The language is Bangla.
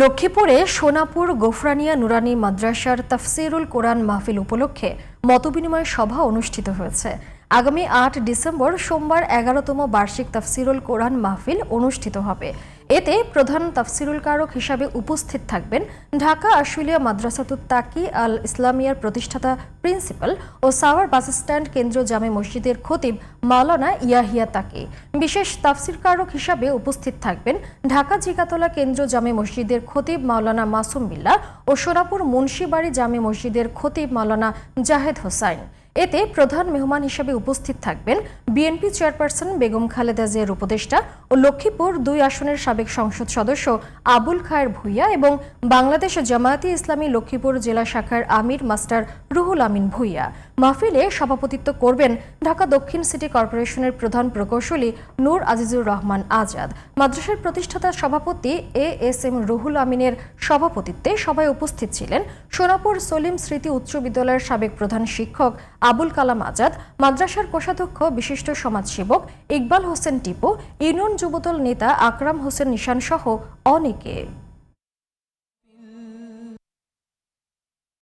লক্ষ্মীপুরে সোনাপুর গোফরানিয়া নুরানি মাদ্রাসার তাফসিরুল কোরআন মাহফিল উপলক্ষে মতবিনিময় সভা অনুষ্ঠিত হয়েছে। আগামী আট ডিসেম্বর সোমবার এগারোতম বার্ষিক তাফসিরুল কোরআন মাহফিল অনুষ্ঠিত হবে। এতে প্রধান তাফসিরুল কারক হিসাবে উপস্থিত থাকবেন ঢাকা আশুলিয়া মাদ্রাসাতুত তাকি আল ইসলামিয়ার প্রতিষ্ঠাতা প্রিন্সিপাল ও সাওয়ার বাস স্ট্যান্ড কেন্দ্র জামে মসজিদের খতিব মাওলানা ইয়াহিয়া তাকি। বিশেষ তাফসির কারক হিসাবে উপস্থিত থাকবেন ঢাকা জিগাতলা কেন্দ্র জামে মসজিদের খতিব মাওলানা মাসুম বিল্লা ও সোনাপুর মুন্সিবাড়ি জামে মসজিদের খতিব মাওলানা জাহেদ হোসাইন। এতে প্রধান মেহমান হিসেবে উপস্থিত থাকবেন বিএনপি চেয়ারপারসন বেগম খালেদা জিয়ার উপদেষ্টা ও লক্ষ্মীপুর দুই আসনের সাবেক সংসদ সদস্য আবুল খায়ের ভুইয়া এবং বাংলাদেশ জামায়াতি ইসলামী লক্ষ্মীপুর জেলা শাখার আমির মাস্টার রুহুল আমিন ভুইয়া। মাহফিলে সভাপতিত্ব করবেন ঢাকা দক্ষিণ সিটি কর্পোরেশনের প্রধান প্রকৌশলী নূর আজিজুর রহমান আজাদ। মাদ্রাসার প্রতিষ্ঠাতা সভাপতি এ এস এম রুহুল আমিনের সভাপতিত্বে সভায় উপস্থিত ছিলেন সোনাপুর সলিম স্মৃতি উচ্চ বিদ্যালয়ের সাবেক প্রধান শিক্ষক আবুল কালাম আজাদ, মাদ্রাসার কোষাধ্যক্ষ, বিশিষ্ট সমাজসেবক ইকবাল হোসেন টিপু, ইউনিয়ন যুবদল নেতা আকরাম হোসেন নিশান সহ অনেকে।